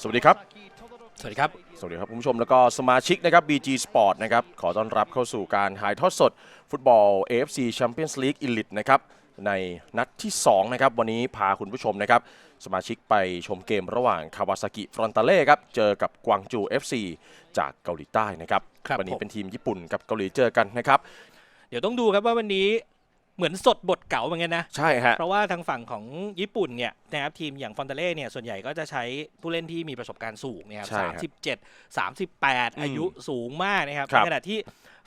สวัสดีครับ สวัสดีครับ สวัสดีครับคุณผู้ชมแล้วก็สมาชิกนะครับ BG Sport นะครับ ขอต้อนรับเข้าสู่การถ่ายทอดสด ฟุตบอล AFC Champions League Elite นะครับในนัดที่ 2 นะครับ วันนี้พาคุณผู้ชมนะครับ สมาชิกไปชมเกมระหว่างคาวาซากิฟรอนตาเล่ครับ เจอกับกวางจู FC จากเกาหลีใต้นะครับครับวันี้ผมเป็นทีมญี่ปุ่นกับเกาหลีเจอกันนะครับ เดี๋ยวต้องดูครับว่าวันนี้ เหมือนสดบทเก่าเหมือนกันนะ ใช่ฮะ เพราะว่าทางฝั่งของญี่ปุ่นเนี่ยนะครับทีมอย่างฟอนเตเล่เนี่ยส่วนใหญ่ก็จะใช้ผู้เล่นที่มีประสบการณ์สูงนะครับใช่สามครับสิบเจ็ดสามสิบแปดอืมอายุสูงมากนะครับครับ ในขณะที่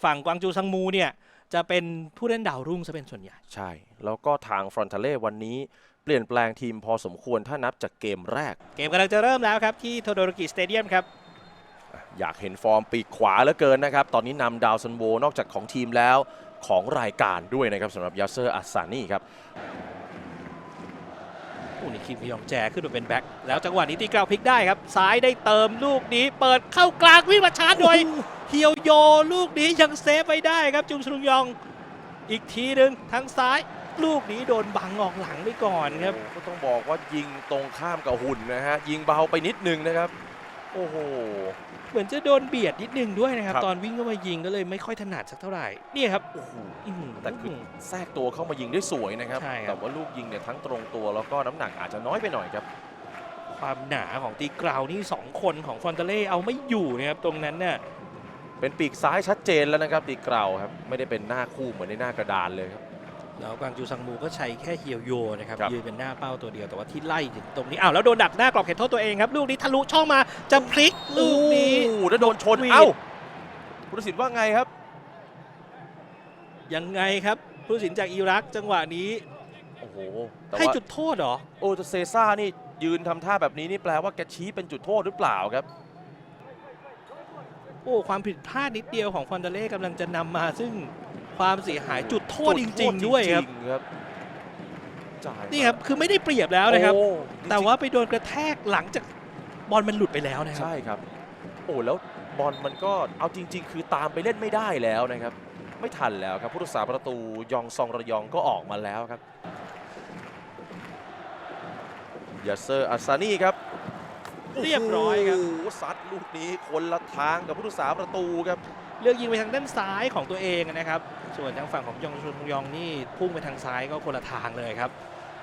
ฝั่งกวางจูซังมูเนี่ยจะเป็นผู้เล่นดาวรุ่งซะเป็นส่วนใหญ่ ใช่ แล้วก็ทางฟรอนตาเล่วันนี้เปลี่ยนแปลงทีมพอสมควรถ้านับจากเกมแรก เกมกำลังจะเริ่มแล้วครับที่โทโดโรกิสเตเดียมครับ อยากเห็นฟอร์มปีกขวาเหลือเกินนะครับ ตอนนี้นำดาวซันโวนอกจากของทีมแล้ว ของรายการด้วยนะครับสำหรับยาเซอร์อัสซานี่ครับอู้นี่คิมพยองแจขึ้นมาเป็นแบ็คแล้วจังหวะนี้ตีกราวพลิกได้ครับ ซ้ายได้เติมลูกนี้ เปิดเข้ากลางวิ่งมาชาร์จโดยเฮียวโยลูกนี้ยังเซฟไว้ได้ครับจุงชลุงยอง อีกทีหนึ่งทางซ้ายลูกนี้โดนบังออกหลังไปก่อนครับก็ต้องบอกว่ายิงตรงข้ามกับหุ่นนะฮะยิงเบาไปนิดนึงนะครับ โอ้โห เหมือนจะโดนเบียดนิดนึงด้วยนะครับครับ ตอนวิ่งเข้ามายิงก็เลยไม่ค่อยถนัดสักเท่าไหร่นี่ครับโอ้โหอื้อหือแต่คือแทรกตัวเข้ามายิงได้สวยนะครับใช่ครับ แต่ว่าลูกยิงเนี่ยทั้งตรงตัวแล้วก็น้ำหนักอาจจะน้อยไปหน่อยครับ ความหนาของตีกราวนี่สองคนของฟอนเตเล่เอาไม่อยู่นะครับตรงนั้นน่ะเป็นปีกซ้ายชัดเจนแล้วนะครับตีเกราวครับไม่ได้เป็นหน้าคู่เหมือนในหน้ากระดานเลยครับ แล้วกวางจูซังมูก็ใช้แค่เฮียวโยนะครับครับยืนเป็นหน้าเป้าตัวเดียวแต่ว่าที่ไล่ถึงตรงนี้อ้าวแล้วโดนดักหน้ากรอบเขตโทษตัวเองครับ ลูกนี้ทะลุช่องมาจะพลิกลูกนี้โอ้โหแล้วโดนชนวีดเอ้าผู้ตัดสินว่าไงครับ ยังไงครับผู้ตัดสินจากอิรักจังหวะนี้โอ้โหแต่ให้ว่าจุดโทษเหรอโอ้แต่เซซ่านี่ยืนทำท่าแบบนี้นี่แปลว่าแกชี้เป็นจุดโทษหรือเปล่าครับโอ้ความผิดพลาดนิดเดียวของฟอนเตเล่กำลังจะนำมาซึ่ง ความเสียหายจุดโทษจริง ๆ ด้วยครับจงๆครับ จ่ายนี่ครับ คือไม่ได้เปรียบแล้วนะครับ โอ้จริงๆแต่ว่าไปโดนกระแทกหลังจากบอลมันหลุดไปแล้วนะครับ ใช่ครับ โอ้แล้วบอลมันก็เอาจริง ๆ คือตามไปเล่นไม่ได้แล้วนะครับ ไม่ทันแล้วครับผู้รักษาประตูยองซองระยองก็ออกมาแล้วครับยาเซอร์อัสซานี่ครับเรียบร้อยครับ โโหซัดลูกนี้คนละทางกับผู้รักษาประตูครับ เลือกยิงไปทางด้านซ้ายของตัวเองนะครับ ส่วนทางฝั่งของยองชุนยองนี่พุ่งไปทางซ้ายก็คนละทางเลยครับ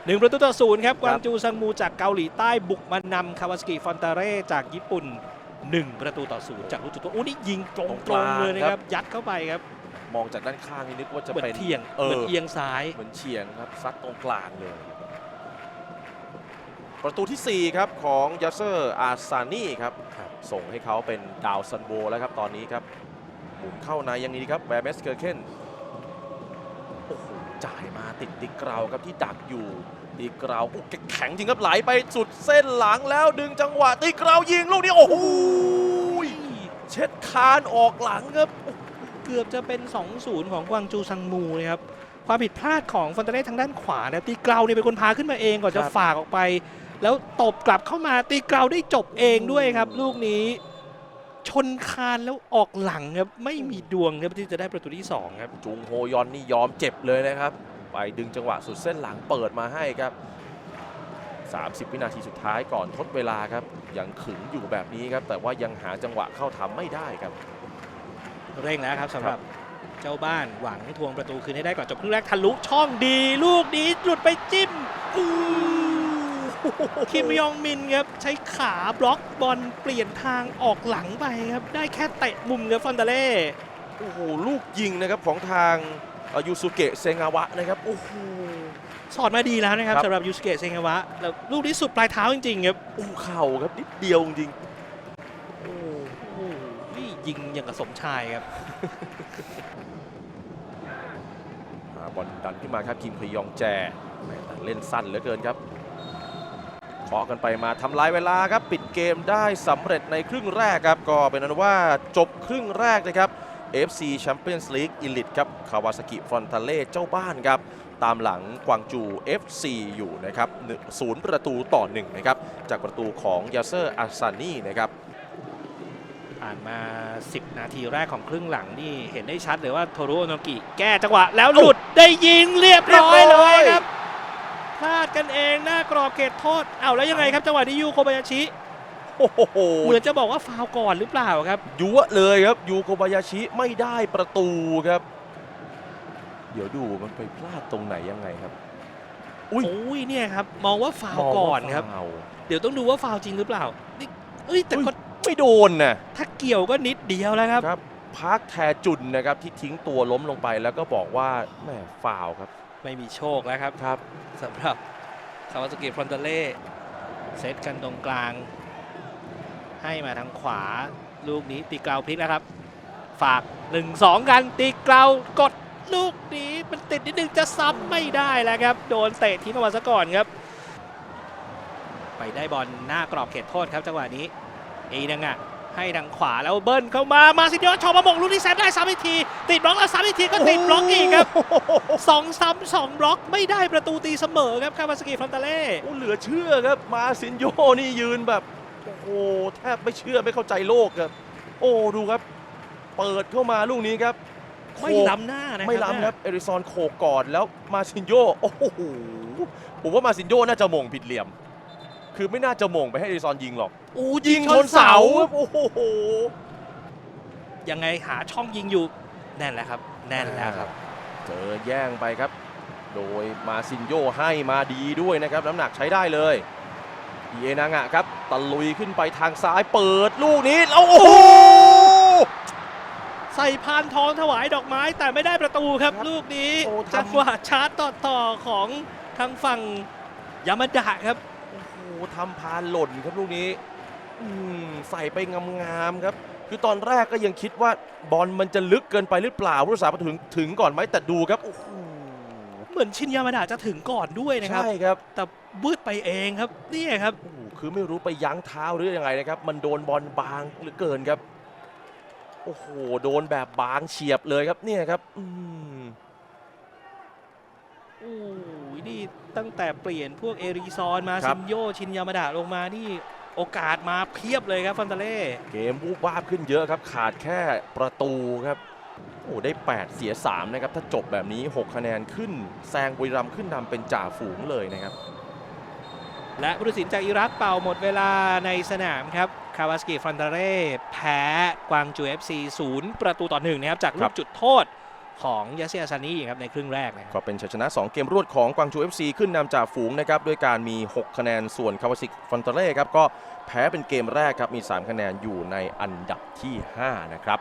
หนึ่งประตูต่อศูนย์ครับกวางจูซังมูจากเกาหลีใต้บุกมานำคาวาสกิฟอนตาเร่จากญี่ปุ่น 1 ประตูต่อศูนย์จากลูกจุดโทษโอ้นี่ยิงตรงๆเลยนะครับยัดเข้าไปครับ มองจากด้านข้างนี่นึกว่าจะเหมือเป็นนเทียงเออเหมือนเอียงซ้ายเหมือนเฉียงครับซัดตรงกลางเลย ประตูทีสี่4 ครับของยาเซอร์อาซานี่ครับครับ ส่งให้เขาเป็นดาวซันโบแล้วครับตอนนี้ครับหมุนเข้าในอย่างนี้ครับแวร์เมสเกอร์เคน โอ้โหจ่ายมาติดติกเกราวครับที่ดักอยู่ตีเกราวโอ้แกแข็งจริงครับไหลไปสุดเส้นหลังแล้วดึงจังหวะตีเกราวยิงลูกนี้โอ้โหเช็ดคานออกหลังครับเกือบจะเป็น 2-0 ของกวางจูซังมูนะครับความผิดพลาดของฟอนเตเล่ทางด้านขวานะตีเกลาเนี่ยเป็นคนพาขึ้นมาเองก่อนจะครับฝากออกไป แล้วตบกลับเข้ามาตีเกลาได้จบเองด้วยครับ ลูกนี้ ชนคานแล้วออกหลังครับไม่มีดวงครับที่จะได้ประตูที่2ครับจุงโฮยอนนี่ยอมเจ็บเลยนะครับ ไปดึงจังหวะสุดเส้นหลังเปิดมาให้ครับ 30 วินาทีสุดท้ายก่อนทดเวลาครับ ยังขึงอยู่แบบนี้ครับ แต่ว่ายังหาจังหวะเข้าทำไม่ได้ครับ เร่งแล้วครับสำหรับเจ้าบ้านหวังทวงประตูคืนให้ได้ก่อนจบครึ่งแรกทะลุช่องดี ลูกนี้หลุดไปจิ้มอู้ คิมยองมินครับใช้ขาบล็อกบอลเปลี่ยนทางออกหลังไปครับ ได้แค่เตะมุมครับฟอนเตเล่โอ้โหลูกยิงนะครับของทางเอ่อยูสุเกะเซงาวะนะครับโอ้โหสอดมาดีแล้วนะครับครับสำหรับยูสเกะเซงาวะแล้วลูกนี้สุดปลายเท้าจริงๆครับอู้เข่าครับนิดเดียวจริงโอ้โหนี่ยิงอย่างกับสมชายครับหาบอลดันขึ้นมาครับคิมพยองแจแหม่แต่เล่นสั้นเหลือเกินครับ เคาะกันไปมาทำลายเวลาครับ ปิดเกมได้สำเร็จในครึ่งแรกครับ ก็เป็นนั้นว่าจบครึ่งแรกนะครับ FC Champions League Elite ครับคาวาซากิฟอนตาเล่เจ้าบ้านครับ ตามหลังกวางจู FC อยู่นะครับศูนย์ประตูต่อหนึ่งนะครับ จากประตูของยาเซอร์อาซานี่นะครับผ่านมา 10 นาทีแรกของครึ่งหลังนี่เห็นได้ชัดเลยว่าโทโรโนกิแก้จังหวะแล้วหลุดได้ยิงเรียบร้อยเลยครับ พลาดกันเองหน้ากรอบเขตโทษเอาแล้วยังไงครับจังหวะนี้ยูโคบายาชิโอ้โหเหมือนจะบอกว่าฟาวล์ก่อนหรือเปล่าครับยั่วเลยครับยูโกบายาชิไม่ได้ประตูครับ เดี๋ยวดูมันไปพลาดตรงไหนยังไงครับ อุ้ยโอ้ยเนี่ยครับมองว่าฟาวมล์งว่าก่อนครับฟาวเดี๋ยวต้องดูว่าฟาวล์จริงหรือเปล่านี่เอ้ยแต่ก็ไม่โดนนะถ้าเกี่ยวก็นิดเดียวแล้วครับครับพักแทจุนนะครับที่ทิ้งตัวล้มลงไปแล้วก็บอกว่าแหมฟาวครับ ไม่มีโชคแล้วครับครับสำหรับคาวาสกิฟรอนเตเล่เซตกันตรงกลาง ให้มาทางขวาลูกนี้ตีเกลาวพลิกแล้วครับ ฝาก 1-2 กันตีเกลาวกดลูกนี้มันติดนิดนึงจะซ้ำไม่ได้แล้วครับ โดนเตะทิ้งออกมาซะก่อนครับ ไปได้บอลหน้ากรอบเขตโทษครับจังหวะนี้เอนังอะ ให้ทางขวาแล้วเบิ้ลเข้ามา มาซิเดียชอมาบงลูกนี้แซมได้ซ้ำอีกที ติดบล็อกแล้วซ้ำอีกทีก็ติดบล็อกอีกครับสองซ้ำสองบล็อกไม่ได้ประตูตีเสมอครับคาวาสกิฟรอนตาเล่โอ้เหลือเชื่อครับ มาซินโยนี่ยืนแบบโอ้โหแทบไม่เชื่อไม่เข้าใจโลกครับ โอ้ดูครับ เปิดเข้ามาลูกนี้ครับไม่โขกล้ำหน้านะครับไม่ล้ำครับเอริซอนโขกก่อนแล้วมาซินโยโอ้โหผมว่ามาซินโยน่าจะหมงผิดเหลี่ยม คือไม่น่าจะหมงไปให้เอริซอนยิงหรอกอู้ยิงชนเสาครับโอ้โหยังไงหาช่องยิงอยู่แน่นแล้วครับ แน่นแล้วครับ เจอแย่งไปครับ โดยมาซินโยให้มาดีด้วยนะครับ น้ำหนักใช้ได้เลยเยนางะครับตะลุยขึ้นไปทางซ้ายเปิดลูกนี้แล้วโอ้โหใส่พานทองถวายดอกไม้แต่ไม่ได้ประตูครับครับลูกนี้โอ้ทำจังหวะชาร์จต่อต่อของทางฝั่งยามาดะครับโอ้โห ทำพานหล่นครับลูกนี้อืมใส่ไปงามๆครับ คือตอนแรกก็ยังคิดว่าบอลมันจะลึกเกินไปหรือเปล่าผู้รักษาประตูถึงถึงก่อนไหมแต่ดูครับโอ้โหเหมือนชินยามาดะจะถึงก่อนด้วยนะครับใช่ครับ แต่บืดไปเองครับนี่ครับโอ้โหคือไม่รู้ไปยั้งเท้าหรือยังไงนะครับ มันโดนบอลบางเหลือเกินครับโอ้โหโดนแบบบางเฉียบเลยครับเนี่ยครับ อืมโอ้ย นี่ตั้งแต่เปลี่ยนพวกเอริซอนมาครัซิบนโยชินยามาดะลงมานี่โอกาสมาเพียบเลยครับฟันตาเล่เกมวูบวาบขึ้นเยอะครับ ขาดแค่ประตูครับโอ้ได้ 8 เสีย 3 นะครับ ถ้าจบแบบนี้ 6 คะแนนขึ้นแซงบุรีรัมย์ขึ้นนำเป็นจ่าฝูงเลยนะครับ และผู้ตัดสินจากอิรักเป่าหมดเวลาในสนามครับ คาวาสกิฟันตาเร่แพ้กวางจู FC ศูนย์ประตูต่อหนึ่งนะครับ จากลูครักบจุดโทษ ของยาเซียซานีครับในครึ่งแรกนะครับก็เป็นชัยชนะ 2 เกมรวดของกวางจู FC ขึ้นนำจ่าฝูงนะครับด้วยการมี 6 คะแนนส่วนคาวาซิกฟอนเตเล่ครับก็แพ้เป็นเกมแรกครับมี 3 คะแนนอยู่ในอันดับที่ 5 นะครับ